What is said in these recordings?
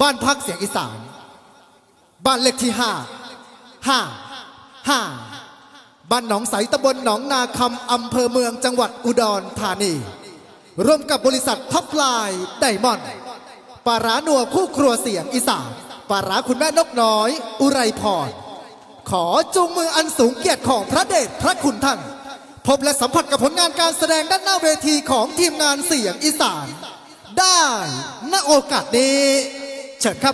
บ้านพักเสียงอีสาน บ้านเลขที่ห้าห้าห้าบ้านหนองใสตำบลหนองนาคำอำเภอเมืองจังหวัดอุดรธานี ร่วมกับบริษัทท็อปไลน์ไดมอนด์ปลาร้านัวคู่ครัวเสียงอีสานปลาร้าคุณแม่นกน้อย อุไรพร ขอจูงมืออันสูงเกียรติของพระเดชพระคุณท่าน พบและสัมผัสกับผลงานการแสดงด้านหน้าเวทีของทีมงานเสียงอีสาน ได้ณโอกาสนี้ เชิญค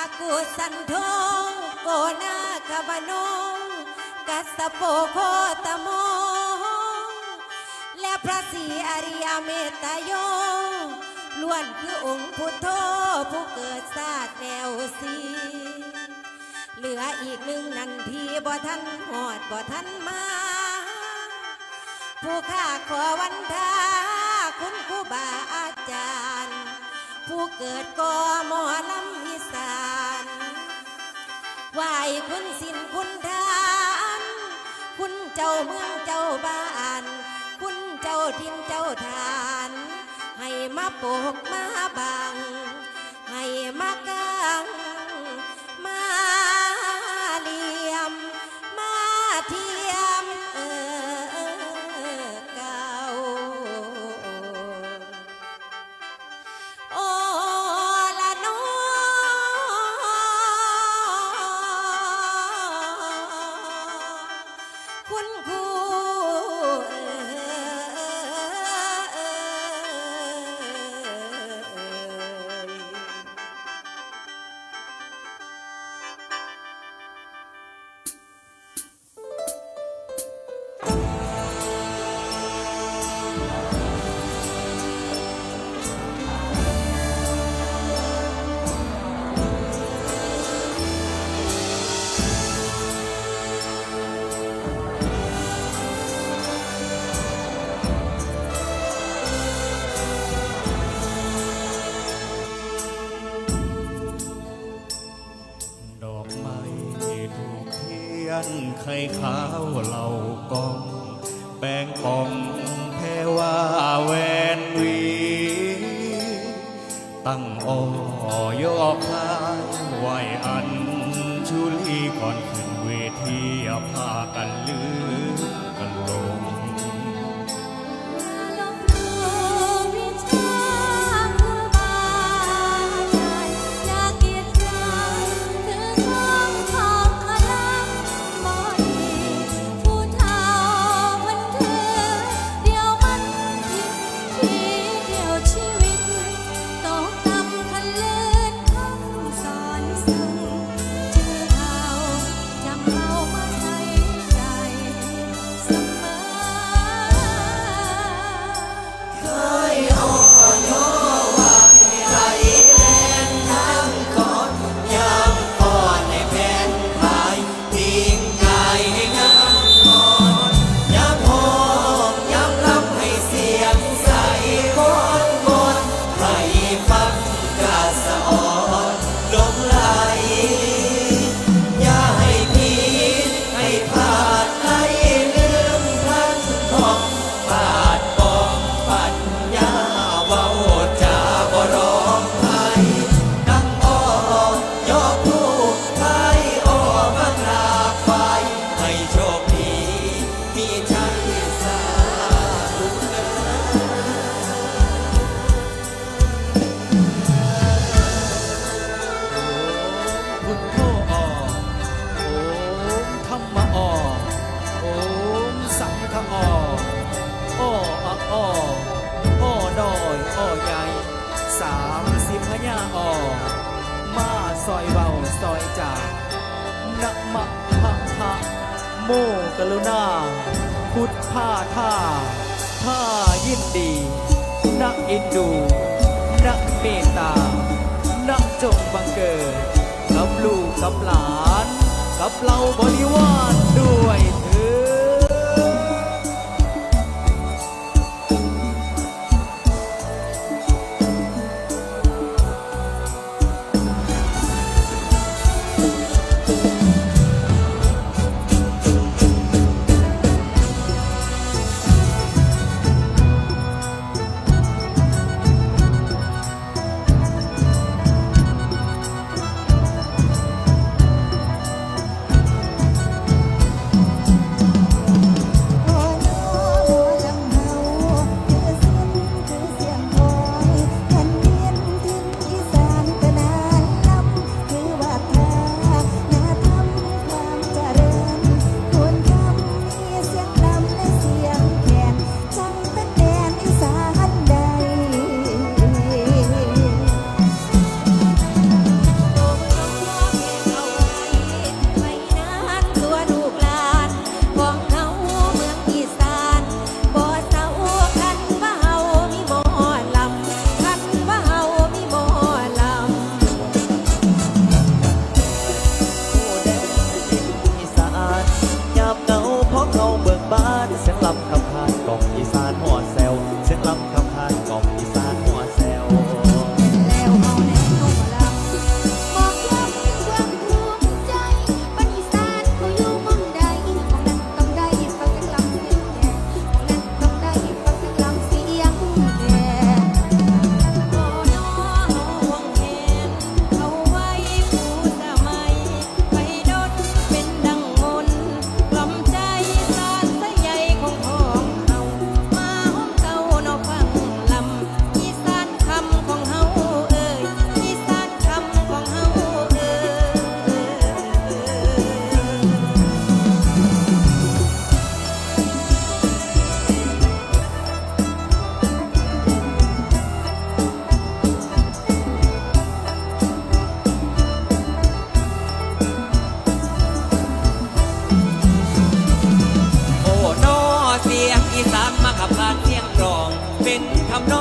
กากุสันโทโกนาคบโนกัสสะโปโคตโม และพระศรีอริยเมตโยล้วนคือองค์พุทโธผู้เกิดศาสตร์แนวสีเหลืออีกหนึ่งนันทีบ่ทันหอดบ่ทันมา ผู้ข้าขอวันทาคุณครูบาอาจารย์ ผู้เกิดก่อหมอลำอีสานไหวคุณสินคุณทาน คุณเจ้าเมืองเจ้าบ้าน คุณเจ้าทินเจ้าทาน ให้มาโปกมาบัง ให้มากัง ยนไข่ขาวเหล่ากอง แป้งปองแพรว่าแวนวี ตั้งอยอคลายไหวอันชุลีก่อนขึ้นเวทีอาพากันลือกันลง กรุนาพุทธาท่าท่ายินดี นักอินดู นักเมตตา นักจงบังเกิด กับลูกกับหลาน กับเราบริวารด้วยเ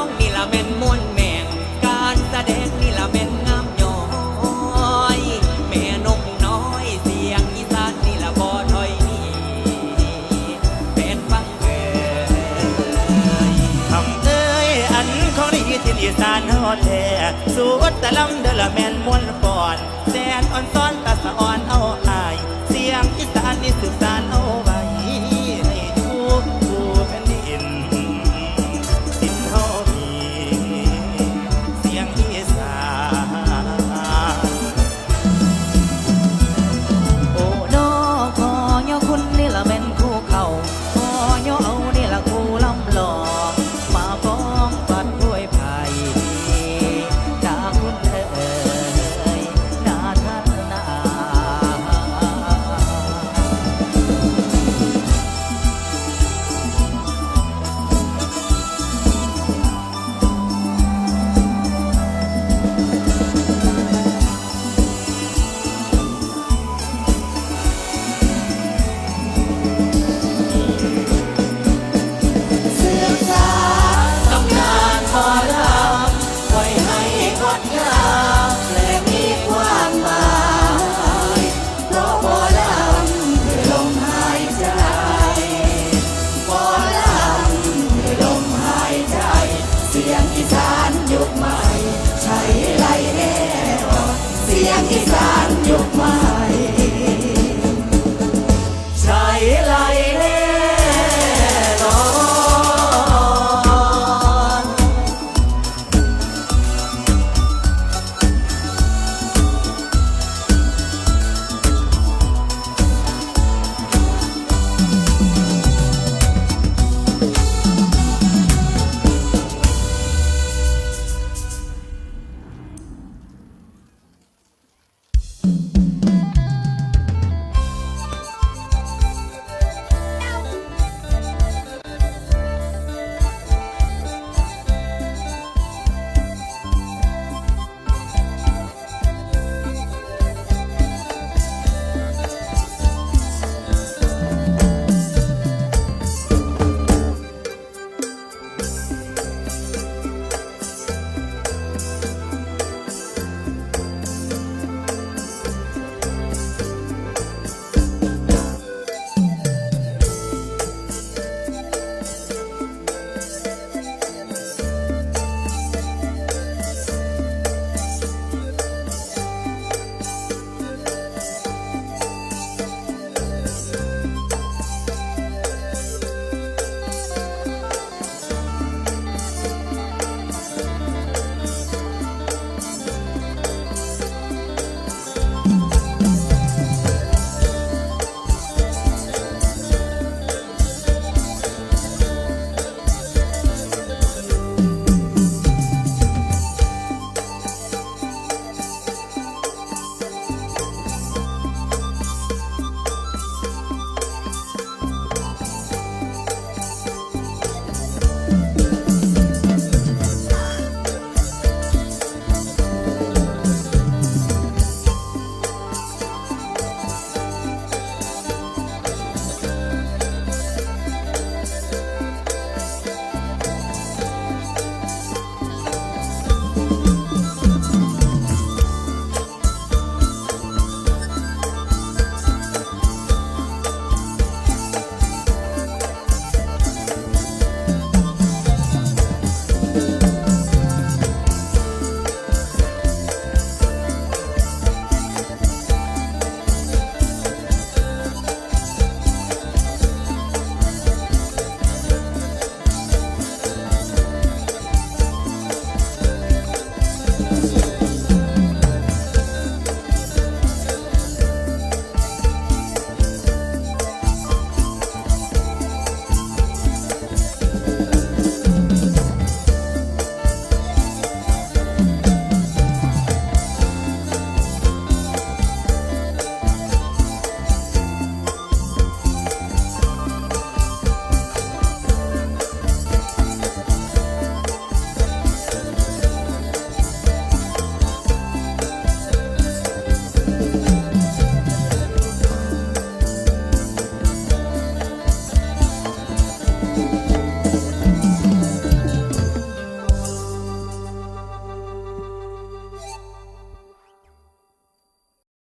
งนี่ละแม่นมวนแมงการแสดงนี่ละแม่นงามย้อย แม่นกน้อยเสียงอีสานนี่ละบ่ถอยนี่แม่นฟังเอ่ยคำเอ่ยอันของดีที่อีสานฮอดแท้สุดแต่ลำเดละแม่นมวนฟอนแสนอ่อนซ้อน